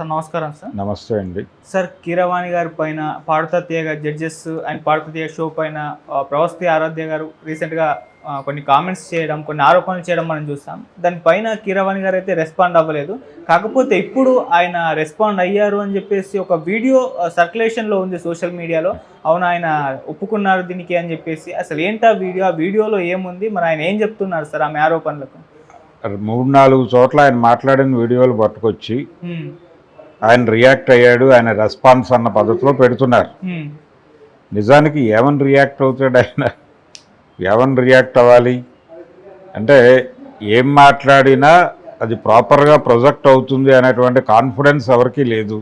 Sir నమస్కారం sir. నమస్తే అండి. సార్ కీరవాణి గారి పైన పాడుతా తీయగా జడ్జెస్ అండ్ పాడుతా షో పైన ప్రవస్తి ఆరాధ్య గారు రీసెంట్గా కొన్ని కామెంట్స్ చేయడం కొన్ని ఆరోపణలు చేయడం మనం చూసాం. దానిపైన కీరవాణి గారు అయితే రెస్పాండ్ అవ్వలేదు. కాకపోతే ఇప్పుడు ఆయన రెస్పాండ్ అయ్యారు అని చెప్పేసి ఒక వీడియో సర్క్యులేషన్లో ఉంది సోషల్ మీడియాలో అవును ఆయన ఒప్పుకున్నారు దీనికి అని చెప్పేసి. అసలు ఏంటా వీడియో ఆ వీడియోలో ఏముంది? మరి ఆయన ఏం చెప్తున్నారు సార్ ఆమె ఆరోపణలకు? మూడు నాలుగు చోట్ల ఆయన మాట్లాడిన వీడియోలు పట్టుకొచ్చి ఆయన రియాక్ట్ అయ్యాడు ఆయన రెస్పాన్స్ అన్న పద్ధతిలో పెడుతున్నారు. నిజానికి ఏమని రియాక్ట్ అవుతాడు ఆయన? ఏమని రియాక్ట్ అవ్వాలి? అంటే ఏం మాట్లాడినా అది ప్రాపర్గా ప్రొజెక్ట్ అవుతుంది అనేటువంటి కాన్ఫిడెన్స్ ఎవరికీ లేదు.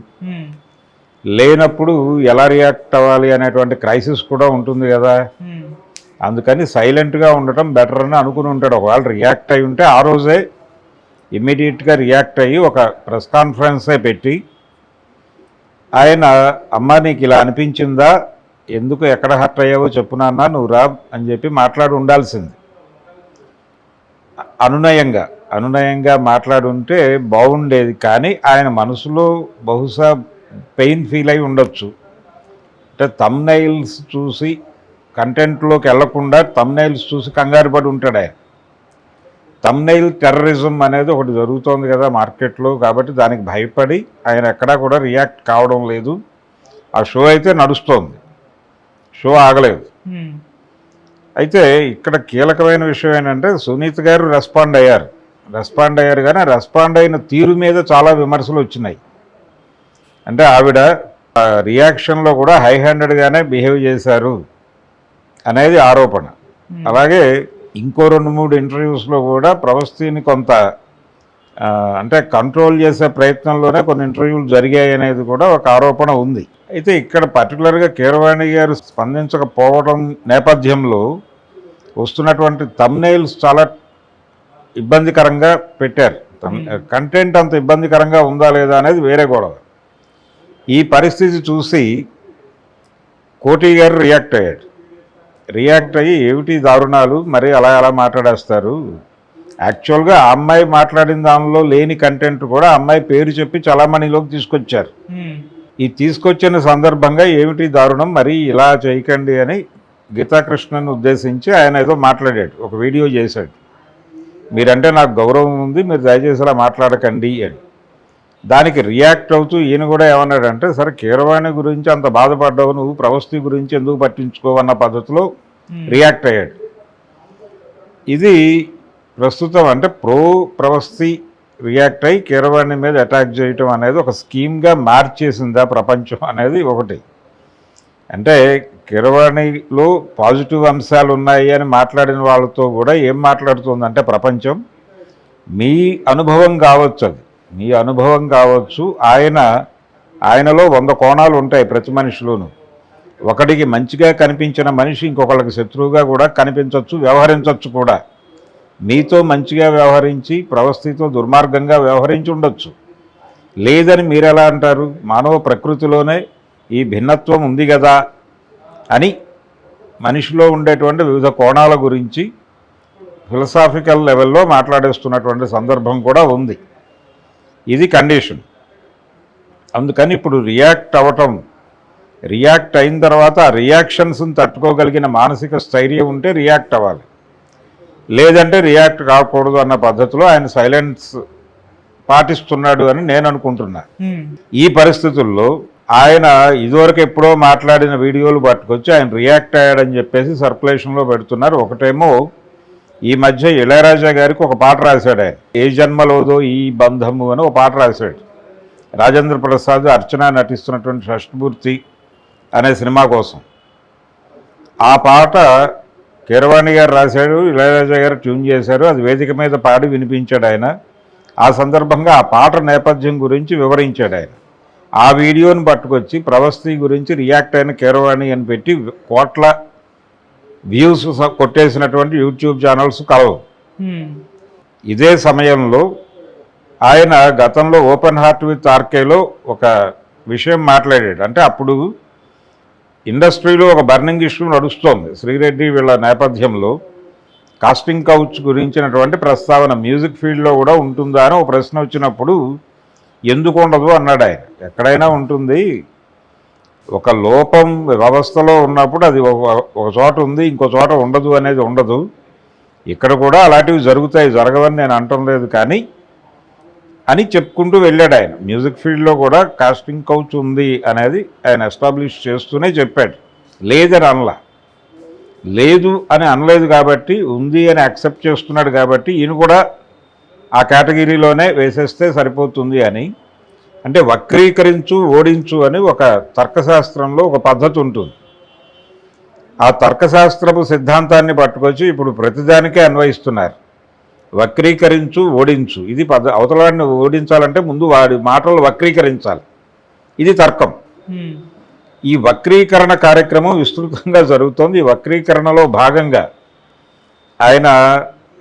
లేనప్పుడు ఎలా రియాక్ట్ అవ్వాలి అనేటువంటి క్రైసిస్ కూడా ఉంటుంది కదా? అందుకని సైలెంట్గా ఉండటం బెటర్ అని అనుకుని ఉంటాడు. ఒకవేళ రియాక్ట్ అయి ఉంటే ఆ రోజే ఇమ్మీడియట్గా రియాక్ట్ అయ్యి ఒక ప్రెస్ కాన్ఫరెన్సే పెట్టి ఆయన అమ్మ నీకు ఇలా అనిపించిందా? ఎందుకు ఎక్కడ హర్ట్ అయ్యావో చెప్పునన్నా నువ్వు రా అని చెప్పి మాట్లాడి ఉండాల్సింది. అనునయంగా అనునయంగా మాట్లాడి ఉంటే బాగుండేది కానీ ఆయన మనసులో బహుశా పెయిన్ ఫీల్ అయి ఉండొచ్చు. అంటే తమ్నైల్స్ చూసి కంటెంట్లోకి వెళ్ళకుండా తమ్నైల్స్ చూసి కంగారు పడి ఉంటాడు ఆయన. తమ్నైల్ టెర్రరిజం అనేది ఒకటి జరుగుతోంది కదా మార్కెట్లో కాబట్టి దానికి భయపడి ఆయన ఎక్కడా కూడా రియాక్ట్ కావడం లేదు. ఆ షో అయితే నడుస్తోంది. షో ఆగలేదు. అయితే ఇక్కడ కీలకమైన విషయం ఏంటంటే సునీత్ గారు రెస్పాండ్ అయ్యారు. రెస్పాండ్ అయ్యారు కానీ రెస్పాండ్ అయిన తీరు మీద చాలా విమర్శలు వచ్చినాయి. అంటే ఆవిడ రియాక్షన్లో కూడా హై హ్యాండెడ్గానే బిహేవ్ చేశారు అనేది ఆరోపణ. అలాగే ఇంకో రెండు మూడు ఇంటర్వ్యూస్లో కూడా ప్రవస్థిని కొంత అంటే కంట్రోల్ చేసే ప్రయత్నంలోనే కొన్ని ఇంటర్వ్యూలు జరిగాయి అనేది కూడా ఒక ఆరోపణ ఉంది. అయితే ఇక్కడ పర్టికులర్గా కీరవాణి గారు స్పందించకపోవడం నేపథ్యంలో వస్తున్నటువంటి తమ్నైల్స్ చాలా ఇబ్బందికరంగా పెట్టారు. కంటెంట్ అంత ఇబ్బందికరంగా ఉందా లేదా అనేది వేరే గొడవ. ఈ పరిస్థితి చూసి కోటి గారు రియాక్ట్ అయ్యాడు రియాక్ట్ అయ్యి ఏమిటి దారుణాలు? మరి అలా అలా మాట్లాడేస్తారు. యాక్చువల్గా ఆ అమ్మాయి మాట్లాడిన దానిలో లేని కంటెంట్ కూడా అమ్మాయి పేరు చెప్పి చలామణిలోకి తీసుకొచ్చారు. ఈ తీసుకొచ్చిన సందర్భంగా ఏమిటి దారుణం? మరి ఇలా చేయకండి అని గీతాకృష్ణను ఉద్దేశించి ఆయన ఏదో మాట్లాడాడు. ఒక వీడియో చేశాడు. మీరంటే నాకు గౌరవం ఉంది మీరు దయచేసి అలా మాట్లాడకండి అని. దానికి రియాక్ట్ అవుతూ ఈయన కూడా ఏమన్నాడంటే సరే కీరవాణి గురించి అంత బాధపడ్డావు నువ్వు ప్రవస్తి గురించి ఎందుకు పట్టించుకోవన్న పద్ధతిలో. రియాక్ట్ అయ్యాడు. ఇది ప్రస్తుతం అంటే ప్రో ప్రవస్తి రియాక్ట్ అయ్యి కీరవాణి మీద అటాక్ చేయటం అనేది ఒక స్కీమ్గా మార్చేసిందా ప్రపంచం అనేది ఒకటి. అంటే కీరవాణిలో పాజిటివ్ అంశాలు ఉన్నాయి అని మాట్లాడిన వాళ్ళతో కూడా ఏం మాట్లాడుతుందంటే ప్రపంచం మీ అనుభవం కావచ్చు అది. మీ అనుభవం కావచ్చు ఆయన ఆయనలో వంద కోణాలు ఉంటాయి ప్రతి మనిషిలోనూ. ఒకడికి మంచిగా కనిపించిన మనిషి ఇంకొకళ్ళకి శత్రువుగా కూడా కనిపించవచ్చు వ్యవహరించవచ్చు కూడా. మీతో మంచిగా వ్యవహరించి ప్రవస్థితో దుర్మార్గంగా వ్యవహరించి ఉండొచ్చు. లేదని మీరు ఎలా అంటారు? మానవ ప్రకృతిలోనే ఈ భిన్నత్వం ఉంది కదా అని మనిషిలో ఉండేటువంటి వివిధ కోణాల గురించి ఫిలసాఫికల్ లెవెల్లో మాట్లాడేస్తున్నటువంటి సందర్భం కూడా ఉంది. ఇది కండిషన్. అందుకని ఇప్పుడు రియాక్ట్ అవ్వటం రియాక్ట్ అయిన తర్వాత ఆ రియాక్షన్స్ని తట్టుకోగలిగిన మానసిక స్థైర్యం ఉంటే రియాక్ట్ అవ్వాలి. లేదంటే రియాక్ట్ కాకూడదు అన్న పద్ధతిలో ఆయన సైలెన్స్ పాటిస్తున్నాడు అని నేను అనుకుంటున్నా. హ్మ్, ఈ పరిస్థితుల్లో ఆయన ఇదివరకు ఎప్పుడో మాట్లాడిన వీడియోలు పట్టుకొచ్చి ఆయన రియాక్ట్ అయ్యాడని చెప్పేసి సర్క్యులేషన్లో పెడుతున్నారు. ఒకటేమో ఈ మధ్య ఇళయరాజా గారికి ఒక పాట రాశాడు. ఏ జన్మలోదో ఈ బంధము అని ఒక పాట రాశాడు. రాజేంద్ర ప్రసాద్ అర్చన నటిస్తున్నటువంటి షష్ఠమూర్తి అనే సినిమా కోసం. ఆ పాట కీరవాణి గారు రాశాడు ఇళయరాజా గారు ట్యూన్ చేశారు అది వేదిక మీద పాడి వినిపించాడు ఆయన. ఆ సందర్భంగా ఆ పాట నేపథ్యం గురించి వివరించాడు ఆయన. ఆ వీడియోని పట్టుకొచ్చి ప్రవస్తి గురించి రియాక్ట్ అయిన కీరవాణి అని పెట్టి కోట్ల వ్యూస్ కొట్టేసినటువంటి యూట్యూబ్ ఛానల్స్ కలవు. ఇదే సమయంలో ఆయన గతంలో ఓపెన్ హార్ట్ విత్ ఆర్కేలో ఒక విషయం మాట్లాడాడు. అంటే అప్పుడు ఇండస్ట్రీలో ఒక బర్నింగ్ ఇష్యూ నడుస్తోంది. శ్రీరెడ్డి వీళ్ళ నేపథ్యంలో కాస్టింగ్ కౌచ్ గురించినటువంటి ప్రస్తావన మ్యూజిక్ ఫీల్డ్లో కూడా ఉంటుందా అని ఒక ప్రశ్న వచ్చినప్పుడు ఎందుకు ఉండదు అన్నాడు ఆయన. ఎక్కడైనా ఉంటుంది. ఒక లోపం వ్యవస్థలో ఉన్నప్పుడు అది ఒక ఒక చోట ఉంది ఇంకో చోట ఉండదు అనేది ఉండదు. ఇక్కడ కూడా అలాంటివి జరుగుతాయి జరగవని నేను అంటం లేదు కానీ అని చెప్పుకుంటూ వెళ్ళాడు ఆయన. మ్యూజిక్ ఫీల్డ్లో కూడా కాస్టింగ్ కౌచ్ ఉంది అనేది ఆయన ఎస్టాబ్లిష్ చేస్తూనే చెప్పాడు. లేదని అనలా. లేదు అని అనలేదు కాబట్టి ఉంది అని యాక్సెప్ట్ చేస్తున్నాడు కాబట్టి ఈయన కూడా ఆ కేటగిరీలోనే వేసేస్తే సరిపోతుంది అని అంటే వక్రీకరించు ఓడించు అని ఒక తర్కశాస్త్రంలో ఒక పద్ధతి ఉంటుంది. ఆ తర్కశాస్త్రపు సిద్ధాంతాన్ని పట్టుకొచ్చి ఇప్పుడు ప్రతిదానికే అన్వయిస్తున్నారు. వక్రీకరించు ఓడించు. ఇది పద్ధ అవతలాన్ని ఓడించాలంటే ముందు వాడి మాటలు వక్రీకరించాలి. ఇది తర్కం. ఈ వక్రీకరణ కార్యక్రమం విస్తృతంగా జరుగుతోంది. ఈ వక్రీకరణలో భాగంగా ఆయన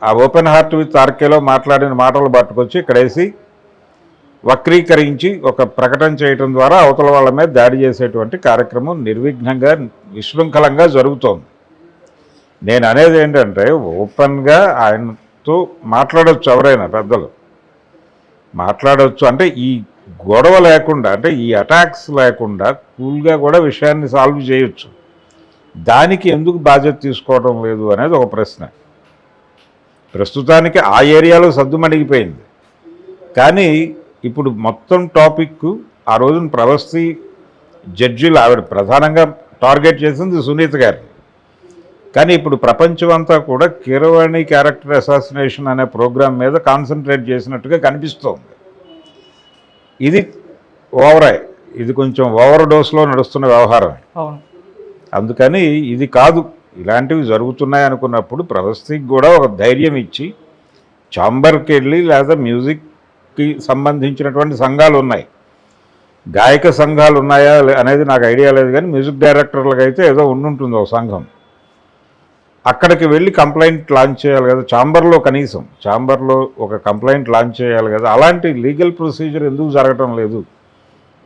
ఆ ఓపెన్ హార్ట్ విత్ ఆర్కేలో మాట్లాడిన మాటలు పట్టుకొచ్చి ఇక్కడేసి వక్రీకరించి ఒక ప్రకటన చేయటం ద్వారా అవతల వాళ్ళ మీద దాడి చేసేటువంటి కార్యక్రమం నిర్విఘ్నంగా విశృంఖలంగా జరుగుతోంది. నేను అనేది ఏంటంటే ఓపెన్గా ఆయనతో మాట్లాడవచ్చు ఎవరైనా పెద్దలు. మాట్లాడవచ్చు అంటే ఈ గొడవ లేకుండా అంటే ఈ అటాక్స్ లేకుండా కూల్గా కూడా విషయాన్ని సాల్వ్ చేయొచ్చు. దానికి ఎందుకు బాధ్యత తీసుకోవడం లేదు అనేది ఒక ప్రశ్న. ప్రస్తుతానికి ఆ ఏరియాలో సద్దుమణిగిపోయింది. కానీ ఇప్పుడు మొత్తం టాపిక్ ఆ రోజున ప్రవస్తి జడ్జిలు ఆవిడ ప్రధానంగా టార్గెట్ చేసింది సునీత గారిని కానీ ఇప్పుడు ప్రపంచం అంతా కూడా కీరవాణి క్యారెక్టర్ అసాసినేషన్ అనే ప్రోగ్రాం మీద కాన్సన్ట్రేట్ చేసినట్టుగా కనిపిస్తోంది. ఇది ఓవరే ఇది కొంచెం ఓవర్ డోస్లో నడుస్తున్న వ్యవహారమే. అవును. అందుకని ఇది కాదు ఇలాంటివి జరుగుతున్నాయి అనుకున్నప్పుడు ప్రవస్థికి కూడా ఒక ధైర్యం ఇచ్చి చాంబర్కి వెళ్ళి లేదా కి సంబంధించినటువంటి సంఘాలు ఉన్నాయి. గాయక సంఘాలు ఉన్నాయా లే- అనేది నాకు ఐడియా లేదు కానీ మ్యూజిక్ డైరెక్టర్లకు అయితే ఏదో ఉండుంటుంది ఒక సంఘం. అక్కడికి వెళ్ళి కంప్లైంట్ లాంచ్ చేయాలి కదా చాంబర్లో కనీసం చాంబర్లో ఒక కంప్లైంట్ లాంచ్ చేయాలి కదా అలాంటి లీగల్ ప్రొసీజర్ ఎందుకు జరగటం లేదు?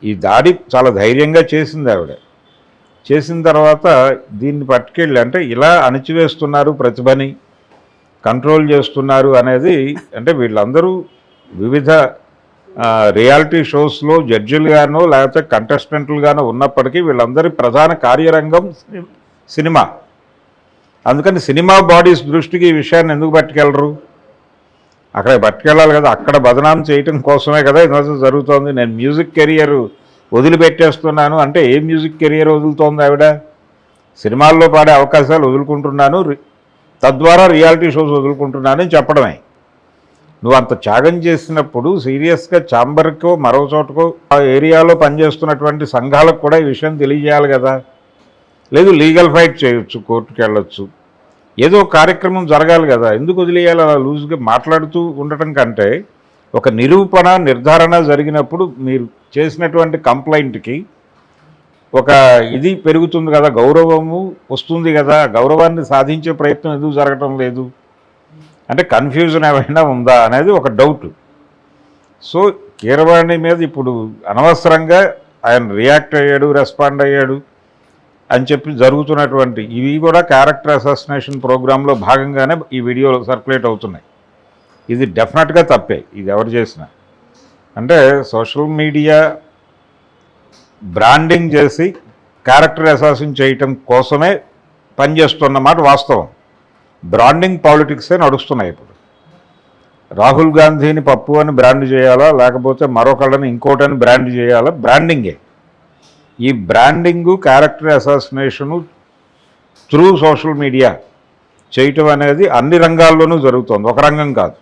ఈ దాడి చాలా ధైర్యంగా చేసింది ఆవిడ. చేసిన తర్వాత దీన్ని పట్టుకెళ్ళి అంటే ఇలా అణిచివేస్తున్నారు ప్రతిభని కంట్రోల్ చేస్తున్నారు అనేది అంటే వీళ్ళందరూ వివిధ రియాలిటీ షోస్లో జడ్జిలుగానో లేకపోతే కంటెస్టెంట్లుగానో ఉన్నప్పటికీ వీళ్ళందరి ప్రధాన కార్యరంగం సినిమా. అందుకని సినిమా బాడీస్ దృష్టికి ఈ విషయాన్ని ఎందుకు పట్టుకెళ్ళరు? అక్కడ పట్టుకెళ్ళాలి కదా అక్కడ బదనాం చేయటం కోసమే కదా ఇదంతా జరుగుతోంది. నేను మ్యూజిక్ కెరియర్ వదిలిపెట్టేస్తున్నాను. అంటే ఏ మ్యూజిక్ కెరియర్ వదులుతోంది ఆవిడ? సినిమాల్లో పాడే అవకాశాలు వదులుకుంటున్నాను. తద్వారా రియాలిటీ షోస్ వదులుకుంటున్నాను చెప్పడమే. నువ్వు అంత త్యాగం చేసినప్పుడు సీరియస్గా ఛాంబర్కో మరో చోటకో ఆ ఏరియాలో పనిచేస్తున్నటువంటి సంఘాలకు కూడా ఈ విషయం తెలియజేయాలి కదా. లేదు లీగల్ ఫైట్ చేయొచ్చు కోర్టుకు వెళ్ళొచ్చు. ఏదో కార్యక్రమం జరగాలి కదా. ఎందుకు వదిలేయాలి? అలా లూజ్గా మాట్లాడుతూ ఉండటం కంటే ఒక నిరూపణ నిర్ధారణ జరిగినప్పుడు మీరు చేసినటువంటి కంప్లైంట్కి ఒక ఇది పెరుగుతుంది కదా గౌరవము వస్తుంది కదా. గౌరవాన్ని సాధించే ప్రయత్నం ఎందుకు జరగటం లేదు? అంటే కన్ఫ్యూజన్ ఏమైనా ఉందా అనేది ఒక డౌట్ సో కీరవాణి మీద ఇప్పుడు అనవసరంగా ఆయన రియాక్ట్ అయ్యాడు రెస్పాండ్ అయ్యాడు అని చెప్పి జరుగుతున్నటువంటి ఇవి కూడా క్యారెక్టర్ అసాసినేషన్ ప్రోగ్రాంలో భాగంగానే ఈ వీడియోలు సర్క్యులేట్ అవుతున్నాయి. ఇది డెఫినెట్గా తప్పే ఇది ఎవరు చేసినా. అంటే సోషల్ మీడియా బ్రాండింగ్ చేసి క్యారెక్టర్ అసాసిన్ చేయటం కోసమే పనిచేస్తున్నమాట వాస్తవం. బ్రాండింగ్ పాలిటిక్సే నడుస్తున్నాయి ఇప్పుడు. రాహుల్ గాంధీని పప్పు అని బ్రాండ్ చేయాలా లేకపోతే మరొకళ్ళని ఇంకోటని బ్రాండ్ చేయాలా? బ్రాండింగే. ఈ branding character assassination through social media చేయటం అనేది అన్ని రంగాల్లోనూ జరుగుతుంది. ఒక రంగం కాదు.